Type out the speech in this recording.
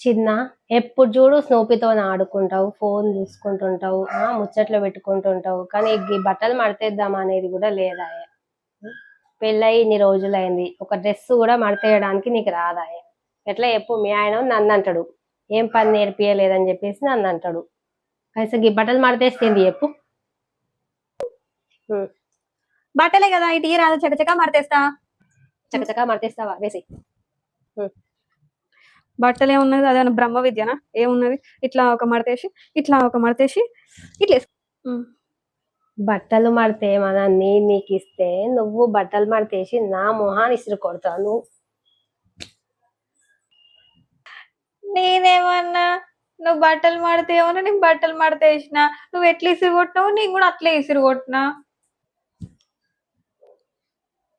చిన్న ఎప్పుడు చూడు స్నూపితో ఆడుకుంటావు ఫోన్ చూసుకుంటుంటావు ఆ ముచ్చట్లు పెట్టుకుంటుంటావు కానీ ఈ బట్టలు మడతేద్దామా అనేది కూడా లేదా పెళ్ళయి ఇన్ని రోజులైంది ఒక డ్రెస్ కూడా మడతేయడానికి నీకు రాదాయ ఎట్లా చెప్పు మీ ఆయన నన్ను అంటాడు ఏం పని నేర్పియలేదని చెప్పేసి నన్ను అంటాడు. కనీసం ఈ బట్టలు మడతేస్తుంది చెప్పు. బట్టలే కదా ఇటు రాదు చకచకా మడతేస్తా. చకచకా మడతేస్తావా? వేసి బట్టలు ఏమున్నది? అదే బ్రహ్మ విద్యనా? ఏమున్నది? ఇట్లా ఒక మడతేసి ఇట్లా ఒక మడతేసి ఇట్లా. బట్టలు మడితే మన నీ నీకు ఇస్తే నువ్వు బట్టలు మడితేసి నా మొహాన్ని ఇసురు కొడతావు. నువ్వు నేనేమన్నా నువ్వు బట్టలు మడితే ఏమన్నా? నేను బట్టలు మడతేసిన నువ్వు ఎట్లా ఇసురు కొట్టినావు నేను కూడా అట్లే ఇసురు కొట్టినా.